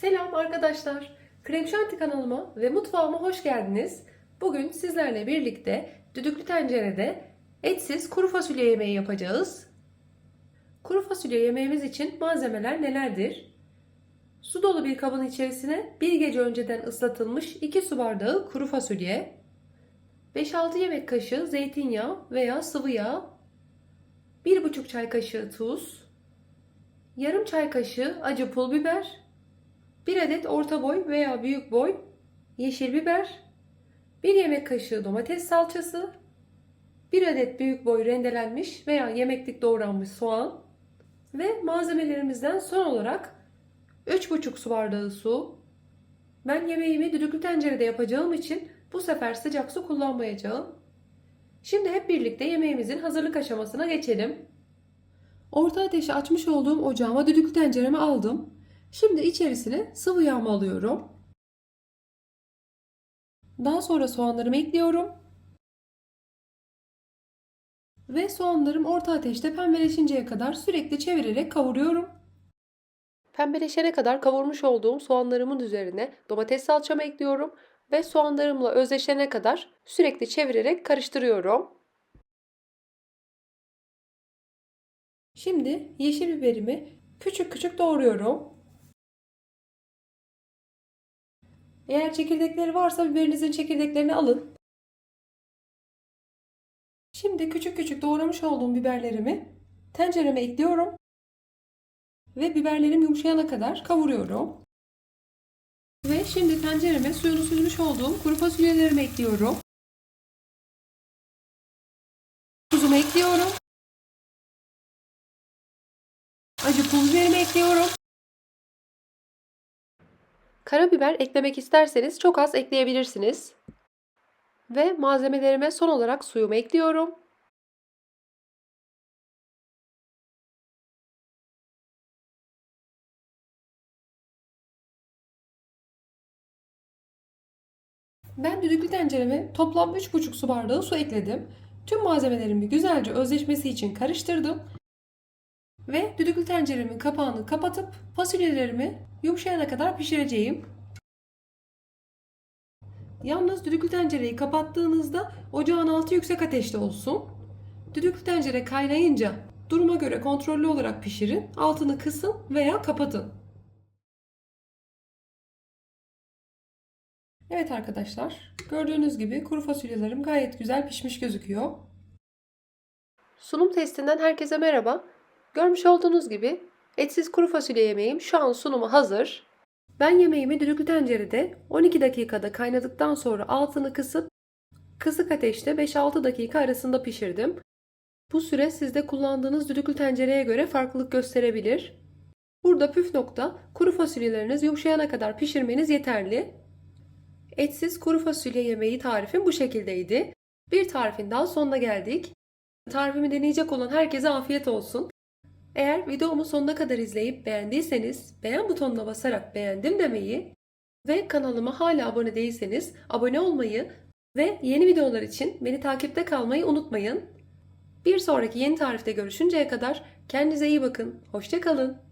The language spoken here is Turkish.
Selam arkadaşlar. Krem Şanti kanalıma ve mutfağıma hoş geldiniz. Bugün sizlerle birlikte düdüklü tencerede etsiz kuru fasulye yemeği yapacağız. Kuru fasulye yemeğimiz için malzemeler nelerdir? Su dolu bir kabın içerisine bir gece önceden ıslatılmış 2 su bardağı kuru fasulye, 5-6 yemek kaşığı zeytinyağı veya sıvı yağ, 1,5 çay kaşığı tuz, yarım çay kaşığı acı pul biber, 1 adet orta boy veya büyük boy yeşil biber, 1 yemek kaşığı domates salçası, 1 adet büyük boy rendelenmiş veya yemeklik doğranmış soğan ve malzemelerimizden son olarak 3,5 su bardağı su. Ben yemeğimi düdüklü tencerede yapacağım için bu sefer sıcak su kullanmayacağım. Şimdi hep birlikte yemeğimizin hazırlık aşamasına geçelim. Orta ateşi açmış olduğum ocağıma düdüklü tenceremi aldım. Şimdi içerisine sıvı yağımı alıyorum. Daha sonra soğanlarımı ekliyorum. Ve soğanlarım orta ateşte pembeleşinceye kadar sürekli çevirerek kavuruyorum. Pembeleşene kadar kavurmuş olduğum soğanlarımın üzerine domates salçamı ekliyorum ve soğanlarımla özleşene kadar sürekli çevirerek karıştırıyorum. Şimdi yeşil biberimi küçük küçük doğruyorum. Eğer çekirdekleri varsa biberinizin çekirdeklerini alın. Şimdi küçük küçük doğramış olduğum biberlerimi tencereme ekliyorum. Ve biberlerim yumuşayana kadar kavuruyorum. Ve şimdi tencereme suyunu süzmüş olduğum kuru fasulyelerimi ekliyorum. Tuzumu ekliyorum. Acı pul biberimi ekliyorum. Karabiber eklemek isterseniz çok az ekleyebilirsiniz. Ve malzemelerime son olarak suyumu ekliyorum. Ben düdüklü tencereme toplam 3,5 su bardağı su ekledim. Tüm malzemelerimi güzelce özleşmesi için karıştırdım. Ve düdüklü tenceremin kapağını kapatıp fasulyelerimi yumuşayana kadar pişireceğim. Yalnız düdüklü tencereyi kapattığınızda ocağın altı yüksek ateşte olsun. Düdüklü tencere kaynayınca duruma göre kontrollü olarak pişirin. Altını kısın veya kapatın. Evet arkadaşlar, gördüğünüz gibi kuru fasulyelerim gayet güzel pişmiş gözüküyor. Sunum testinden herkese merhaba. Görmüş olduğunuz gibi etsiz kuru fasulye yemeğim şu an sunuma hazır. Ben yemeğimi düdüklü tencerede 12 dakikada kaynadıktan sonra altını kısıp kısık ateşte 5-6 dakika arasında pişirdim. Bu süre sizde kullandığınız düdüklü tencereye göre farklılık gösterebilir. Burada püf nokta kuru fasulyeleriniz yumuşayana kadar pişirmeniz yeterli. Etsiz kuru fasulye yemeği tarifim bu şekildeydi. Bir tarifin daha sonuna geldik. Tarifimi deneyecek olan herkese afiyet olsun. Eğer videomu sonuna kadar izleyip beğendiyseniz beğen butonuna basarak beğendim demeyi ve kanalıma hala abone değilseniz abone olmayı ve yeni videolar için beni takipte kalmayı unutmayın. Bir sonraki yeni tarifte görüşünceye kadar kendinize iyi bakın. Hoşçakalın.